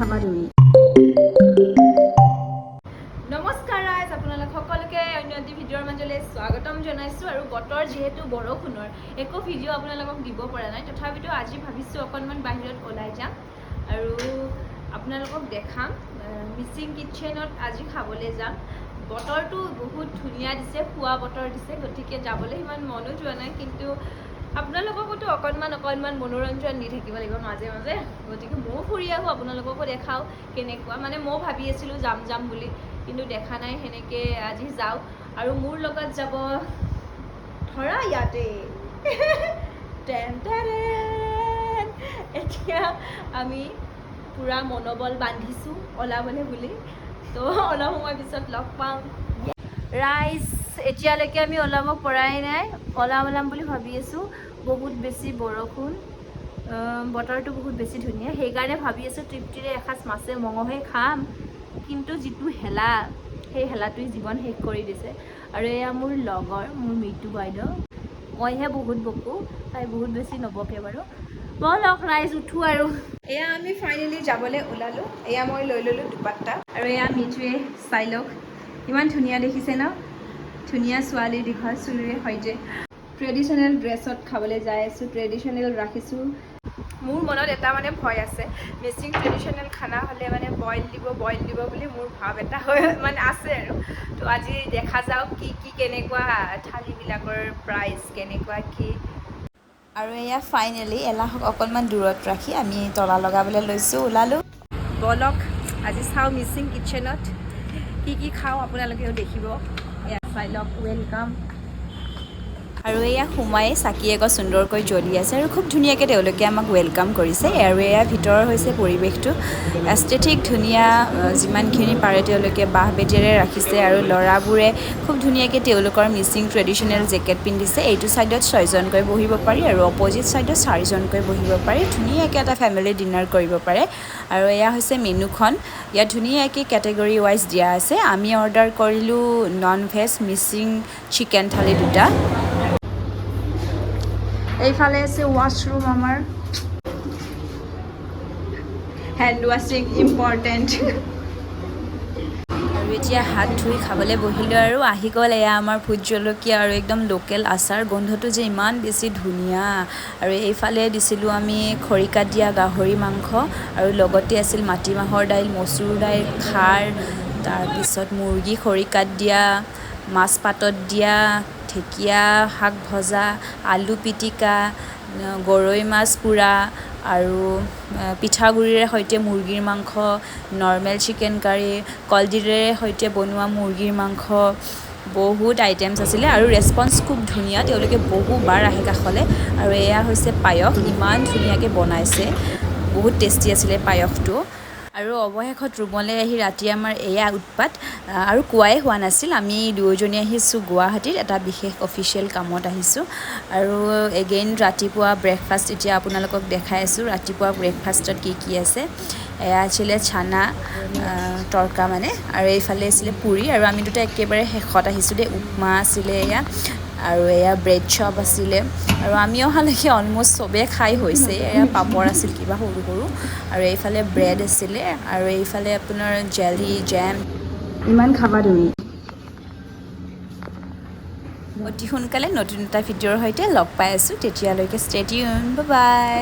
তুমি নমস্কাৰ ৰাইজ আপোনালোক সকলোকে অন্য এটি ভিডিঅ'ৰ মাজলৈ স্বাগতম জনাইছোঁ আৰু বতৰ যিহেতু বৰষুণৰ একো ভিডিঅ' আপোনালোকক দিব পৰা নাই। তথাপিতো আজি ভাবিছোঁ অকণমান বাহিৰত ওলাই যাম আৰু আপোনালোকক দেখাম। মিচিং কিটচেনত আজি খাবলৈ যাম। বতৰটো বহুত ধুনীয়া দিছে খোৱা বতৰ দিছে গতিকে যাবলৈ ইমান মনো যোৱা নাই কিন্তু আপোনালোককোতো অকণমান অকণমান মনোৰঞ্জন দি থাকিব লাগিব মাজে মাজে। গতিকে ময়ো ফুৰি আহোঁ আপোনালোককো দেখাওঁ কেনেকুৱা। মানে ময়ো ভাবি আছিলোঁ যাম যাম বুলি কিন্তু দেখা নাই সেনেকৈ আজি যাওঁ। আৰু মোৰ লগত যাব ধৰা ইয়াতে। এতিয়া আমি পূৰা মনোবল বান্ধিছোঁ ওলাবলৈ বুলি। তো অলপ সময় পিছত লগ পাম। ৰাইজ! এতিয়ালৈকে আমি ওলাব পৰাই নাই। ওলাম ওলাম বুলি ভাবি আছোঁ। বহুত বেছি বৰষুণ বতৰটো বহুত বেছি ধুনীয়া। সেইকাৰণে ভাবি আছোঁ তৃপ্তিৰে এসাঁজ মাছে মঙহে খাম। কিন্তু যিটো হেলা সেই হেলাটোৱে জীৱন শেষ কৰি দিছে। আৰু এয়া মোৰ লগৰ মোৰ মৃত্যু বাইদেউ। মইহে বহুত বকো তাই বহুত বেছি নবকে বাৰু। ব'লক ৰাইজ উঠো আৰু। এয়া আমি ফাইনেলি যাবলৈ ওলালোঁ। এয়া মই লৈ ল'লোঁ দুপাট্টা। আৰু এয়া মিঠুৱে চাই লওক। ইমান ধুনীয়া দেখিছে ন? ধুনীয়া ছোৱালী দীঘল চুলিৰে সৈতে ট্ৰেডিশ্যনেল ড্ৰেছত খাবলৈ যাই আছোঁ ট্ৰেডিশ্যনেল ৰাখিছোঁ। মোৰ মনত এটা মানে ভয় আছে। মিচিং ট্ৰেডিশ্যনেল খানা হ'লে মানে বইল দিব বইল দিব বুলি মোৰ ভাৱ এটা হৈ মানে আছে আৰু। তো আজি দেখা যাওক কি কি কেনেকুৱা থালিবিলাকৰ প্ৰাইচ কেনেকুৱা কি। আৰু এয়া ফাইনেলি এলাহক অকণমান দূৰত ৰাখি আমি তলা লগাবলৈ লৈছোঁ ওলালোঁ। বলক আজি চাওঁ মিচিং কিটচেনত কি কি খাওঁ আপোনালোকেও দেখিব। এয়া চাই লওক ৱেলকাম আৰু এয়া সোমাই চাকি এগছ সুন্দৰকৈ জ্বলি আছে আৰু খুব ধুনীয়াকৈ তেওঁলোকে আমাক ৱেলকাম কৰিছে। আৰু এয়া ভিতৰৰ হৈছে পৰিৱেশটো। এষ্টেটিক ধুনীয়া যিমানখিনি পাৰে তেওঁলোকে বাঁহ বেতেৰে ৰাখিছে আৰু ল'ৰাবোৰে খুব ধুনীয়াকৈ তেওঁলোকৰ মিচিং ট্ৰেডিশ্যনেল জেকেট পিন্ধিছে। এইটো ছাইডত ছয়জনকৈ বহিব পাৰি আৰু অপজিট ছাইডত চাৰিজনকৈ বহিব পাৰি। ধুনীয়াকৈ এটা ফেমিলি ডিনাৰ কৰিব পাৰে। আৰু এয়া হৈছে মেনুখন ইয়াত ধুনীয়াকৈ কেটেগৰী ৱাইজ দিয়া আছে। আমি অৰ্ডাৰ কৰিলোঁ non veg Mising chicken thali দুটা। এইফালে আছে ৱাছৰুম আমাৰ। হেণ্ড ৱাশ্বিং ইম্পৰ্টেণ্ট আৰু এতিয়া হাত ধুই খাবলৈ বহিলোঁ আৰু আহি গ'ল এয়া আমাৰ ভোট জলকীয়া আৰু একদম লোকেল আচাৰ। গোন্ধটো যে ইমান বেছি ধুনীয়া। আৰু এইফালে দিছিলোঁ আমি খৰিকাত দিয়া গাহৰি মাংস আৰু লগতে আছিল মাটিমাহৰ দাইল মচুৰ দাইল খাৰ তাৰপিছত মুৰ্গী খৰিকাত দিয়া মাছ পাতত দিয়া ঢেকীয়া শাক ভজা আলু পিটিকা গৰৈ মাছ পোৰা আৰু পিঠাগুড়িৰে সৈতে মুৰ্গীৰ মাংস নৰ্মেল চিকেন কাৰী কলডিলেৰে সৈতে বনোৱা মুৰ্গীৰ মাংস বহুত আইটেমছ আছিলে আৰু ৰেচপন্স খুব ধুনীয়া তেওঁলোকে বহুবাৰ আহে কাষলৈ আৰু এয়া হৈছে পায়স ইমান ধুনীয়াকৈ বনাইছে বহুত টেষ্টি আছিলে পায়সটো। আৰু অৱশেষত ৰুমলৈ আহি ৰাতি আমাৰ এয়া উৎপাত আৰু কোৱাই হোৱা নাছিল। আমি দুয়োজনী আহিছোঁ গুৱাহাটীত এটা বিশেষ অফিচিয়েল কামত আহিছোঁ। আৰু এগেইন ৰাতিপুৱা ব্ৰেকফাষ্ট এতিয়া আপোনালোকক দেখাই আছোঁ ৰাতিপুৱা ব্ৰেকফাষ্টত কি কি আছে। এয়া আছিলে চানা তৰকা মানে আৰু এইফালে আছিলে পুৰি। আৰু আমি দুটা একেবাৰে শেষত আহিছোঁ দেই উপমা আছিলে এয়া। আৰু এয়া ব্ৰেড চপ আছিলে। আৰু আমি অহালৈকে অলম'ষ্ট চবেই খাই হৈছে। এয়া পাপৰ আছিল কিবা সৰু সৰু। আৰু এইফালে ব্ৰেড আছিলে। আৰু এইফালে আপোনাৰ জেলি জেম ইমান খাবা তুমি। অতি সোনকালে নতুন এটা ভিডিঅ'ৰ সৈতে লগ পাই আছোঁ। তেতিয়ালৈকে ষ্টেডিউন বাই